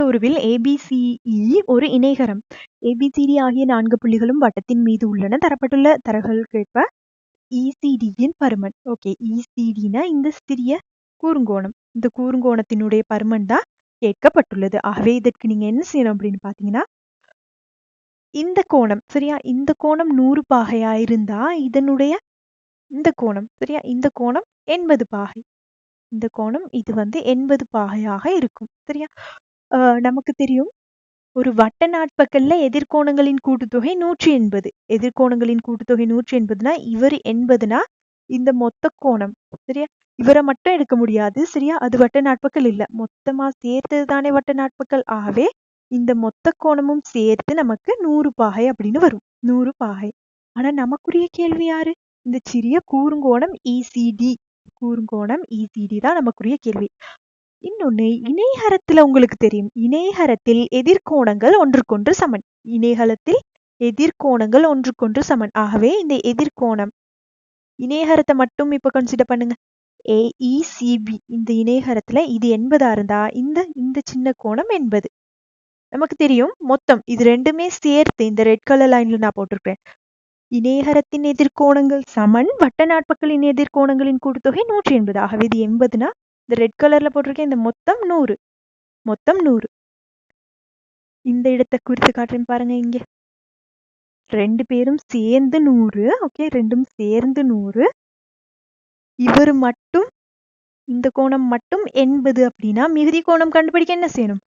உருவில் ஏபிசிஇ ஒரு இணைகரம். ஏபிசிடி ஆகிய நான்கு புள்ளிகளும் வட்டத்தின் மீது உள்ளன. தரப்பட்டுள்ள தரவுகளுக்கேற்ப இசிடியின் பருமன். ஓகே இசிடினா இந்த சிறிய கூறுங்கோணம். இந்த கூறுங்கோணத்தினுடைய பருமன் தான் கேட்கப்பட்டுள்ளது. ஆகவே இதற்கு நீங்க என்ன செய்யணும் அப்படின்னு பாத்தீங்கன்னா இந்த கோணம் சரியா? இந்த கோணம் நூறு பாகையா இருந்தா இதனுடைய இந்த கோணம் சரியா? இந்த கோணம் எண்பது பாகை. இந்த கோணம் இது வந்து எண்பது பாகையாக இருக்கும் சரியா? நமக்கு தெரியும். ஒரு வட்ட நாட்பக்கல்ல எதிர்கோணங்களின் கூட்டுத்தொகை நூற்றி எண்பது எதிர்கோணங்களின் கூட்டுத்தொகை நூற்றி எண்பதுனா இவர் எண்பதுனா இந்த மொத்த கோணம். சரியா? இவரை மட்டும் எடுக்க முடியாது சரியா? அது வட்ட நாட்பக்கல் இல்ல. மொத்தமா சேர்த்தது தானே வட்ட நாட்பக்கல் ஆகவே இந்த மொத்த கோணமும் சேர்த்து நமக்கு நூறு பாகை அப்படின்னு வரும். நூறு பாகை. ஆனா நமக்குரிய கேள்வி யாரு? இந்த சிறிய கூறுங்கோணம் இசிடி கூறுங்கோணம் இசிடி தான் நமக்குரிய கேள்வி. இன்னொன்னு இணையகரத்துல உங்களுக்கு தெரியும். இணையகரத்தில் எதிர்கோணங்கள் ஒன்றுக்கொன்று சமன். இணையகலத்தில் எதிர்கோணங்கள் ஒன்றுக்கொன்று சமன். ஆகவே இந்த எதிர்கோணம் இணையகரத்தை மட்டும் இப்ப கன்சிடர் பண்ணுங்க. ஏஇசிபி e, இந்த இணையகரத்துல இது எண்பதா இருந்தா இந்த இந்த சின்ன கோணம் எண்பது நமக்கு தெரியும் மொத்தம் இது ரெண்டுமே சேர்த்து இந்த ரெட் கலர் லைன்ல நான் போட்டிருக்கேன் இணையகரத்தின் எதிர்கோணங்கள் சமன் வட்ட நாட்பக்களின் எதிர்கோணங்களின் கூட்டுத்தொகை நூற்றி எண்பது. ஆகவே இது எண்பதுனா இந்த ரெட் கலர்ல போட்டிருக்கேன் இந்த மொத்தம் நூறு. மொத்தம் நூறு. இந்த இடத்தை குறித்து காட்டுறேன் பாருங்க இங்க. ரெண்டு பேரும் சேர்ந்து நூறு. ஓகே ரெண்டும் சேர்ந்து நூறு. இவர் மட்டும் இந்த கோணம் மட்டும் எண்பது அப்படின்னா மிகுதி கோணம் கண்டுபிடிக்க என்ன செய்யணும்?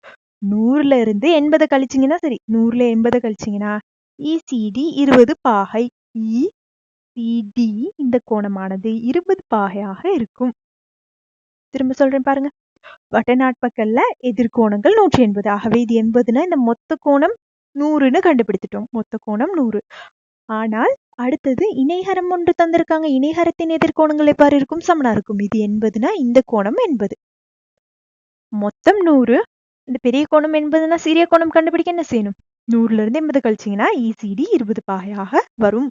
நூறுல இருந்து எண்பதை கழிச்சிங்கன்னா சரி நூறுல எண்பதை கழிச்சிங்கன்னா e, இசிடி இருபது பாகை. E, இசிடி இந்த கோணமானது இருபது பாகையாக இருக்கும். திரும்ப சொல்றேன் பாருங்க. வட்டநாட்பக்கல்ல எதிர்கோணங்கள் நூற்றி எண்பது ஆகவே இது எண்பதுன்னா இந்த மொத்த கோணம் நூறுன்னு கண்டுபிடித்துட்டோம். மொத்த கோணம் நூறு. ஆனால் அடுத்தது இணைகரம் ஒன்று தந்திருக்காங்க. இணைகரத்தின் எதிர்கோணங்கள் எவ்வாறு இருக்கும்? சமனா இருக்கும். இது எண்பதுனா இந்த கோணம் எண்பது. மொத்தம் நூறு. இந்த பெரிய கோணம் எண்பதுனா சிறிய கோணம் கண்டுபிடிக்க என்ன செய்யணும்? நூறுல இருந்து எண்பது கழிச்சிங்கன்னா இசிடி இருபது பாகையாக வரும்.